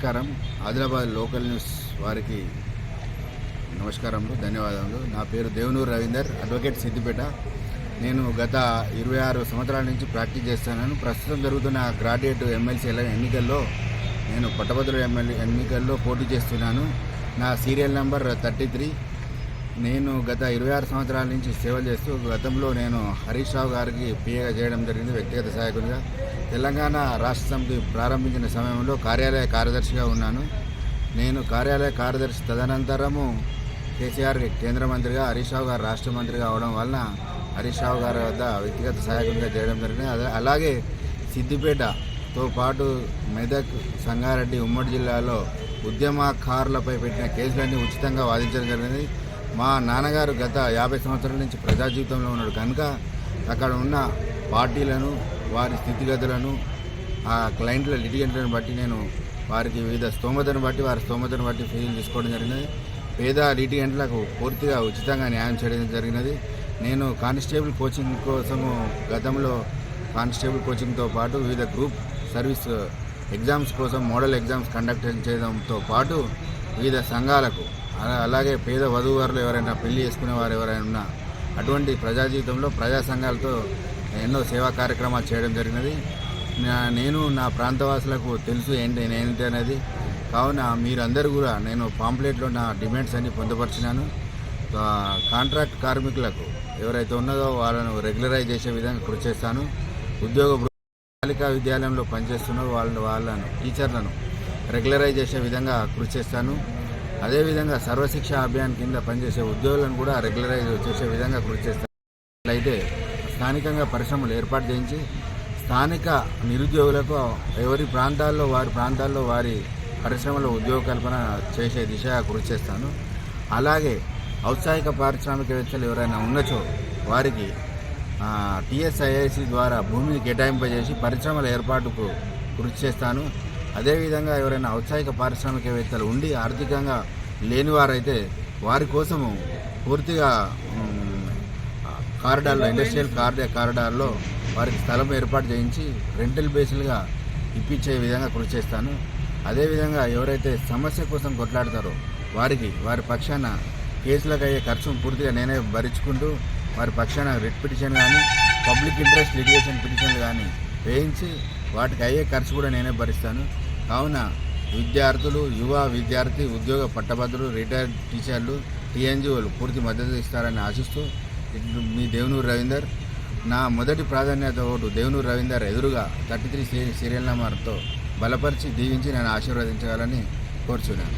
నమస్కారం. Adilabad local news వారికి నమస్కారములు ధన్యవాదములు. నా పేరు దేవనూరు రవీందర్ అడ్వకేట్ సిద్దిపేట. నేను గత ఇరవై ఆరు సంవత్సరాల నుంచి ప్రాక్టీస్ చేస్తున్నాను. ప్రస్తుతం జరుగుతున్న గ్రాడ్యుయేట్ ఎమ్మెల్సీ ఎన్నికల్లో నేను పట్టభద్రుల ఎమ్మెల్యే ఎన్నికల్లో పోటీ చేస్తున్నాను. నా సీరియల్ నెంబర్ థర్టీ త్రీ. నేను గత ఇరవై ఆరు సంవత్సరాల నుంచి సేవలు చేస్తూ గతంలో నేను హరీష్ రావు గారికి పిఏగా చేయడం జరిగింది వ్యక్తిగత సహాయకునిగా. తెలంగాణ రాష్ట్ర సమితి ప్రారంభించిన సమయంలో కార్యాలయ కార్యదర్శిగా ఉన్నాను. నేను కార్యాలయ కార్యదర్శి తదనంతరము కేసీఆర్ కేంద్ర మంత్రిగా హరీష్ రావు గారు రాష్ట్ర మంత్రిగా అవడం వలన హరీష్ రావు గారి వద్ద వ్యక్తిగత సహాయకునిగా చేయడం జరిగింది. అదే- అలాగే సిద్దిపేటతో పాటు మెదక్ సంగారెడ్డి ఉమ్మడి జిల్లాలో ఉద్యమకారులపై పెట్టిన కేసులన్నీ ఉచితంగా వాదించడం జరిగింది. మా నాన్నగారు గత యాభై సంవత్సరాల నుంచి ప్రజా జీవితంలో ఉన్నాడు. కనుక అక్కడ ఉన్న పార్టీలను వారి స్థితిగతులను ఆ క్లయింట్ల లిటిగెంట్లను బట్టి నేను వారికి వివిధ స్తోమతను బట్టి వారి స్తోమతను బట్టి ఫీజులు తీసుకోవడం జరిగినది. పేద లిటిగెంట్లకు పూర్తిగా ఉచితంగా న్యాయం చేయడం జరిగినది. నేను కానిస్టేబుల్ కోచింగ్ కోసము గతంలో కానిస్టేబుల్ కోచింగ్తో పాటు వివిధ గ్రూప్ సర్వీస్ ఎగ్జామ్స్ కోసం మోడల్ ఎగ్జామ్స్ కండక్ట్ చేయడంతో పాటు వివిధ సంఘాలకు అలాగే పేద వధూవారులు ఎవరైనా పెళ్ళి చేసుకునే వారు ఎవరైనా ఉన్నా అటువంటి ప్రజా జీవితంలో ప్రజా సంఘాలతో ఎన్నో సేవా కార్యక్రమాలు చేయడం జరిగినది. నా- నేను నా ప్రాంతవాసులకు తెలుసు ఏంటి ఏంటి అనేది. కావున మీరందరూ కూడా నేను పాంప్లెట్లో నా డిమాండ్స్ అన్ని పొందుపరిచినాను. కాంట్రాక్ట్ కార్మికులకు ఎవరైతే ఉన్నదో వాళ్ళను రెగ్యులరైజ్ చేసే విధంగా కృషి చేస్తాను. ఉద్యోగ బాలికా విద్యాలయంలో పనిచేస్తున్న వాళ్ళ వాళ్ళను టీచర్లను రెగ్యులరైజ్ చేసే విధంగా కృషి చేస్తాను. అదేవిధంగా సర్వశిక్ష అభియాన్ కింద పనిచేసే ఉద్యోగులను కూడా రెగ్యులరైజ్ చేసే విధంగా కృషి చేస్తాను అయితే స్థానికంగా పరిశ్రమలు ఏర్పాటు చేయించి స్థానిక నిరుద్యోగులకు ఎవరి ప్రాంతాల్లో వారి ప్రాంతాల్లో వారి పరిశ్రమలో ఉద్యోగ కల్పన చేసే దిశగా కృషి చేస్తాను. అలాగే ఔత్సాహిక పారిశ్రామికవేత్తలు ఎవరైనా ఉన్నచో వారికి టీఎస్ఐఐసి ద్వారా భూమిని కేటాయింపజేసి పరిశ్రమల ఏర్పాటుకు కృషి చేస్తాను. అదేవిధంగా ఎవరైనా ఔత్సాహిక పారిశ్రామికవేత్తలు ఉండి ఆర్థికంగా లేనివారైతే వారి కోసము పూర్తిగా కారిడార్లో ఇండస్ట్రియల్ కారిడా కారిడార్లో వారికి స్థలం ఏర్పాటు చేయించి రెంటల్ బేస్లుగా ఇప్పించే విధంగా కృషి చేస్తాను. అదేవిధంగా ఎవరైతే సమస్య కోసం కొట్లాడతారో వారికి వారి పక్షాన కేసులకు అయ్యే ఖర్చును పూర్తిగా నేనే భరించుకుంటూ వారి పక్షాన రిట్ పిటిషన్ కానీ పబ్లిక్ ఇంట్రెస్ట్ లిటిగేషన్ పిటిషన్లు కానీ వేయించి వాటికి అయ్యే ఖర్చు కూడా నేనే భరిస్తాను. కావున విద్యార్థులు యువ విద్యార్థి ఉద్యోగ పట్టభద్రులు రిటైర్డ్ టీచర్లు టీఎన్జిఓలు పూర్తి మద్దతు ఇస్తారని ఆశిస్తూ మీ దేవునూరు రవీందర్. నా మొదటి ప్రాధాన్యత ఓటు దేవునూరు రవీందర్ ఎదురుగా థర్టీ త్రీ సీరియల్ నెంబర్తో బలపరిచి దీవించి నేను ఆశీర్వదించాలని కోరుచున్నాను.